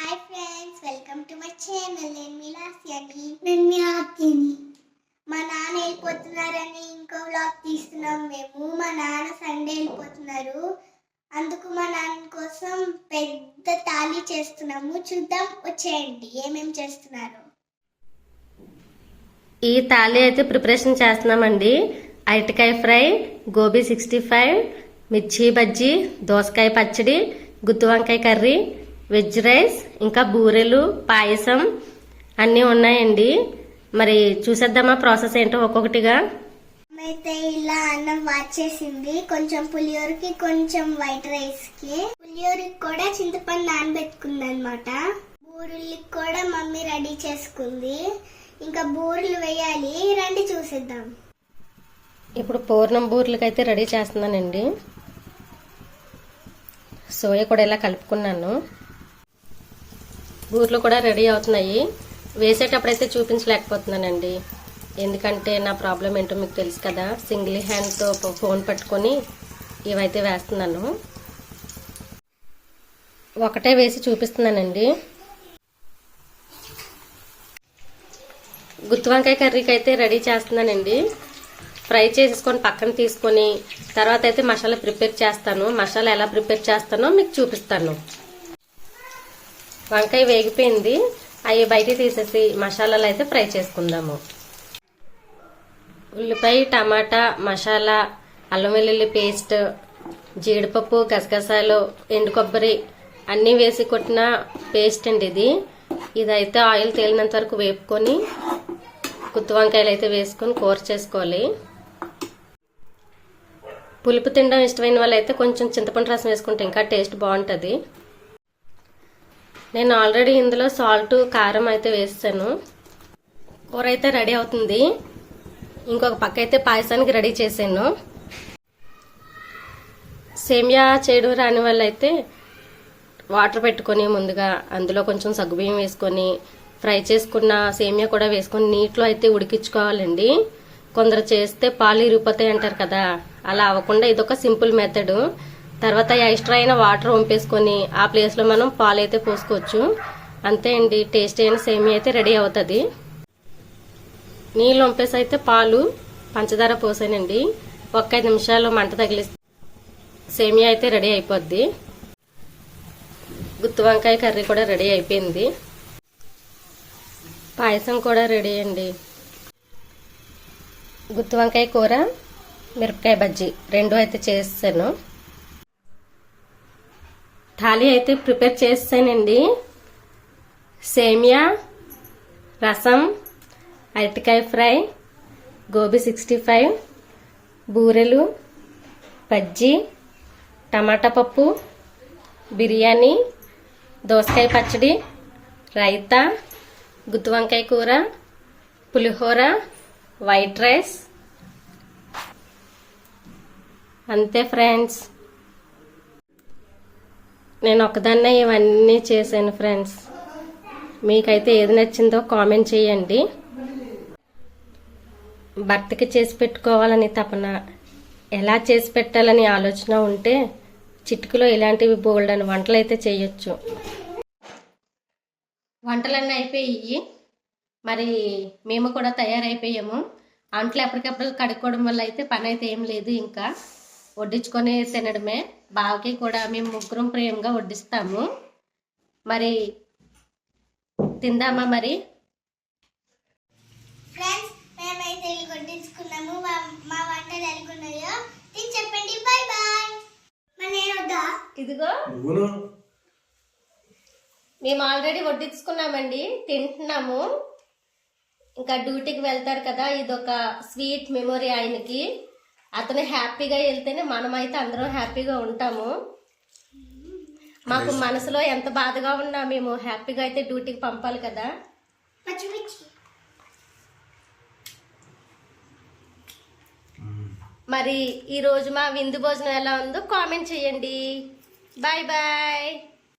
Hi friends welcome to my channel నేను మీ లాస్యాని నేను మీ ఆర్తిని మా నాన్న వెళ్ళిపోతున్నారని ఇంకో వ్లాగ్ తీస్తున్నాం మేము. మా నాన్న సండే వెళ్ళిపోతున్నారు. అందుకు మా నాన్న కోసం పెద్ద తాళి చేస్తున్నాము. చూద్దాం వచ్చేయండి. ఏమేం చేస్తున్నారు? ఈ తాళి అయితే ప్రిపరేషన్ చేస్తున్నామండి. అరటికాయ ఫ్రై గోబీ సిక్స్టీ ఫైవ్ మిర్చి బజ్జీ దోసకాయ పచ్చడి గుత్తి వంకాయ కర్రీ వెజ్ రైస్ ఇంకా బూరెలు పాయసం అన్నీ ఉన్నాయండి. మరి చూసేద్దామా ప్రాసెస్ ఏంటో ఒక్కొక్కటిగా. అయితే ఇలా అన్నం వాచేసింది కొంచెం పులిహోరకి కొంచెం వైట్ రైస్కి పులిహోరకి కూడా చింతపండు నానబెట్టుకుంది అనమాట బూరెలకి కూడా మమ్మీ రెడీ చేసుకుంది. ఇంకా బూరెలు వేయాలి. రండి చూసేద్దాం. ఇప్పుడు పూర్ణం బూరెలకి అయితే రెడీ చేస్తున్నానండి. సోయ కూడా ఇలా కలుపుకున్నాను. బూట్లు కూడా రెడీ అవుతున్నాయి. వేసేటప్పుడైతే చూపించలేకపోతున్నానండి. ఎందుకంటే నా ప్రాబ్లం ఏంటో మీకు తెలుసు కదా. సింగిల్ హ్యాండ్తో ఫోన్ పట్టుకొని ఇవైతే వేస్తున్నాను. ఒకటే వేసి చూపిస్తున్నానండి. గుత్తి వంకాయ కర్రీకి అయితే రెడీ చేస్తున్నానండి. ఫ్రై చేసుకొని పక్కన తీసుకొని తర్వాత అయితే మసాలా ప్రిపేర్ చేస్తాను. మసాలా ఎలా ప్రిపేర్ చేస్తానో మీకు చూపిస్తాను. వంకాయ వేగిపోయింది. అవి బయట తీసేసి మసాలాలు అయితే ఫ్రై చేసుకుందాము. ఉల్లిపాయ టమాటా మసాలా అల్లం వెల్లుల్లి పేస్ట్ జీడిపప్పు గసగసాలు ఎండు కొబ్బరి అన్నీ వేసి కొట్టిన పేస్ట్ అండి ఇది. ఇదైతే ఆయిల్ తేలినంత వరకు వేపుకొని గుత్తి వంకాయలు అయితే వేసుకొని కూర చేసుకోవాలి. పులుపు తినడం ఇష్టమైన వాళ్ళైతే కొంచెం చింతపండు రసం వేసుకుంటే ఇంకా టేస్ట్ బాగుంటుంది. నేను ఆల్రెడీ ఇందులో సాల్ట్ కారం అయితే వేసాను కూర అయితే రెడీ అవుతుంది. ఇంకొక పక్క అయితే పాయసానికి రెడీ చేశాను. సేమియా చేయడం రాని వాళ్ళైతే వాటర్ పెట్టుకొని ముందుగా అందులో కొంచెం సగ్గుబియ్యం వేసుకొని ఫ్రై చేసుకున్న సేమియా కూడా వేసుకొని నీటిలో అయితే ఉడికించుకోవాలండి. కొందరు చేస్తే పాలు ఇరిగిపోతాయి అంటారు కదా అలా అవ్వకుండా ఇదొక సింపుల్ మెథడ్. తర్వాత ఎక్స్ట్రా అయిన వాటర్ వంపేసుకొని ఆ ప్లేస్లో మనం పాలు అయితే పోసుకోవచ్చు. అంతే అండి టేస్ట్ అయిన సేమియా అయితే రెడీ అవుతుంది. నీళ్ళు వంపేసి అయితే పాలు పంచదార పోసానండి. ఒక ఐదు నిమిషాలు మంట తగిలిస్తే సేమియా అయితే రెడీ అయిపోద్ది. గుత్తి వంకాయ కర్రీ కూడా రెడీ అయిపోయింది. పాయసం కూడా రెడీ అండి. గుత్తి వంకాయ కూర మిరపకాయ బజ్జీ రెండు అయితే చేస్తాను థాలీ అయితే ప్రిపేర్ చేస్తానండి. సేమియా రసం అరటికాయ ఫ్రై గోబీ సిక్స్టీ ఫైవ్ బూరెలు బజ్జీ టమాటా పప్పు బిర్యానీ దోసకాయ పచ్చడి రైతా గుత్తి వంకాయ కూర పులిహోర వైట్ రైస్. అంతే ఫ్రెండ్స్. నేను ఒకదాన్నే ఇవన్నీ చేశాను ఫ్రెండ్స్. మీకైతే ఏది నచ్చిందో కామెంట్ చేయండి. భర్తకి చేసి పెట్టుకోవాలని తపన ఎలా చేసి పెట్టాలని ఆలోచన ఉంటే చిటికలో ఇలాంటివి బోల్డ్ వంటలు అయితే చేయొచ్చు. వంటలన్నీ అయిపోయి మరి మేము కూడా తయారైపోయాము. అంట్లు ఎప్పటికప్పుడు కడుక్కోవడం వల్ల అయితే పని అయితే ఏం లేదు ఇంకా. వడ్డించుకొని తినడమే. బావకి కూడా మేము ముగ్గురం ప్రేమగా వడ్డిస్తాము. మరి తిందామా మరి? ఫ్రెండ్స్ మేమైతే ఇల్లు కొట్టించుకున్నాము. మా- మా వంటలు ఎలాగున్నాయో తిని చెప్పండి. బాయ్ బాయ్ మరి నేను వద్దా? ఇదిగో. నువ్వును? మేము ఆల్రెడీ వడ్డించుకున్నామండి. తింటున్నాము. ఇంకా డ్యూటీకి వెళ్తారు కదా. ఇది ఒక స్వీట్ మెమొరీ ఆయనకి. అతను హ్యాపీగా వెళ్తేనే మనమైతే అందరం హ్యాపీగా ఉంటాము. మాకు మనసులో ఎంత బాధగా ఉన్నా మేము హ్యాపీగా అయితే డ్యూటీకి పంపాలి కదా. పచ్చిమిర్చి. మరి ఈ రోజు మా విందు భోజనం ఎలా ఉందో కామెంట్ చేయండి. Bye bye